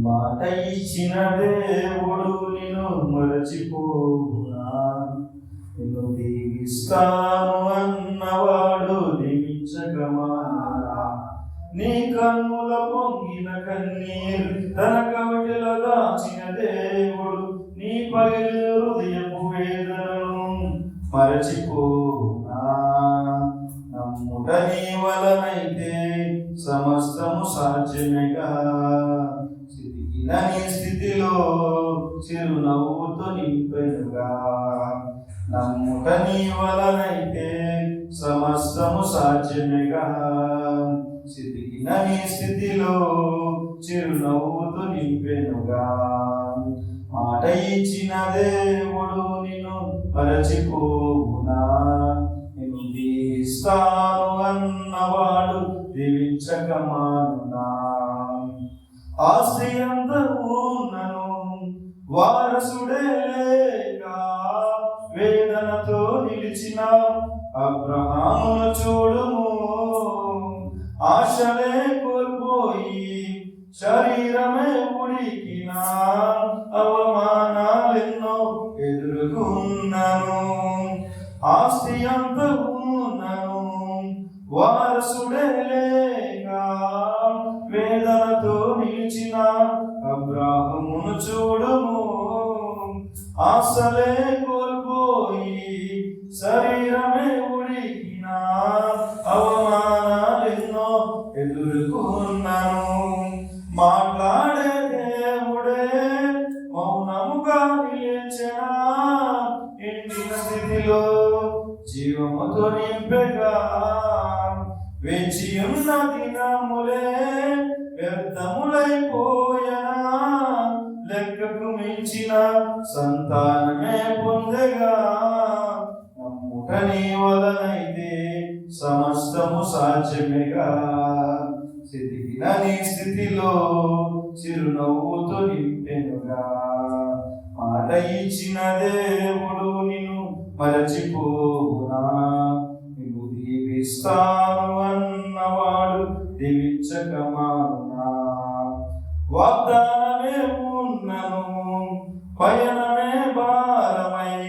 మాట ఇచ్చిన దేవుడు నిన్ను మరచిపోనా నిన్ను దీవిస్తాను అన్నవాడు దీవించగమారా నీ కన్నుల పొంగిన కన్నీరు తన కవిటల దాచిన దేవుడు నీ పగిలి హృదయపు వేదనను మరచిపోనా నమ్ముట నీ వలనైతే సమస్తము సాధ్యమే కదా. దాని స్థితిలో చిరు నవ్వుతో నింపెనుగా. నమ్ముట నీ వలనైతే సమస్తము సాధ్యమేగా. స్థితికిన నీ స్థితిలో చిరునవ్వుతో నింపెనుగా. మాట ఇచ్చిన దేవుడు నిన్ను మరచిపోవునా నిన్ను తీస్తాను అన్నవాడు దీవించక మానునా. ఉన్నను. వారసుడే లేక వేదనతో నిలిచిన అబ్రహామును చూడుము. ఆశలే కోల్పోయి శరీరమే ఉడికిన అవమానాలెన్నో ఎదుర్కొన్నాను. ఆస్తి అంత ఉన్నను. వారసుడే లేక ప్రేమించిన అబ్రాహమును చూడము. ఆశలే కోల్పోయి శరీరమే ఉడికిన అవమానాలెన్నో ఎదుర్కొన్నాను. మాట్లాడే దేవుడే మౌనముగా నిలిచిన ఎండిన స్థితిలో జీవముతో నింపెగా వేచి ఉన్న దినములే వ్యర్థములైపోయనా? లెక్కకు మించిన సంతానమే పొందగా? నమ్ముట నీ వలనైతే సమస్తము సాధ్యమేగా. స్థితికిన నీ స్థితిలో చిరునవ్వుతో నింపెనుగా. మాట ఇచ్చిన దేవుడు నిన్ను మరచిపోవునా? నిన్ను దీవిస్తాను అన్నవాడు దీవించకమానునా వాగ్దానమే ఉన్నను పయనమే భారమై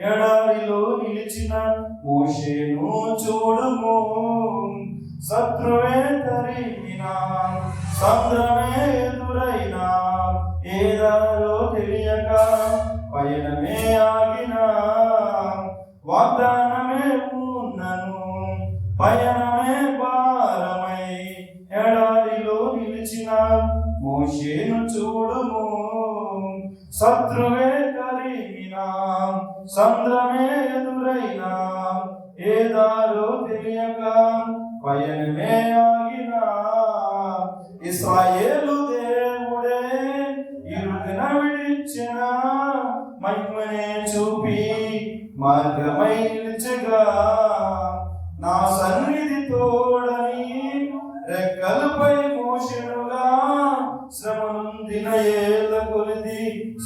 ఎడారిలో నిలిచిన మోషేను చూడుము. శత్రువే తరిమిన సంద్రమే ఎదురైనా ఏదారో తెలియక పయనమే ఆగిన. వాగ్దానమే మోషేను చూడుము. శత్రువే తరిమిన సంద్రమే ఎదురైనా ఏదారో తెలియక పయనమే ఆగిన. ఇస్రాయేలు దేవుడే ఇరుదిన విడిచిన మహిమనే చూపి మార్గమై నిలిచగా. నా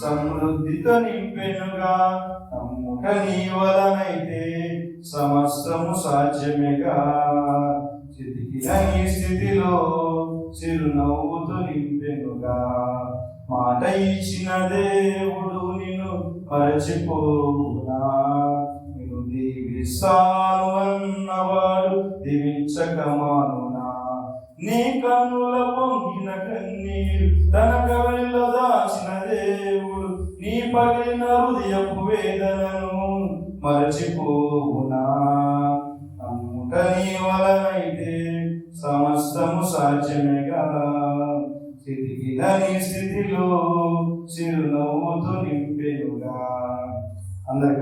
సమృద్ధితో నింపెనుగా నమ్ముట నీ వలనైతే సమస్తము సాధ్యమేగా. చితికిన నీ స్థితిలో చిరునవ్వుతో నింపెనుగా. మాట ఇచ్చిన దేవుడు నిన్ను మరచిపోవునా? నిన్ను దీవిస్తాను అన్నవాడు దీవించకమానునా నీ కన్నుల పొంగిన కన్నీరు తన కవలిలో దాచినదే నీ పగిలిన హృదయపు వేదనను మరచిపోవునా? వలనైతే సమస్తము సాధ్యమే కదా. స్థితికిన స్థితిలో చిరునవ్వుతో నింపేయుగా అందరికీ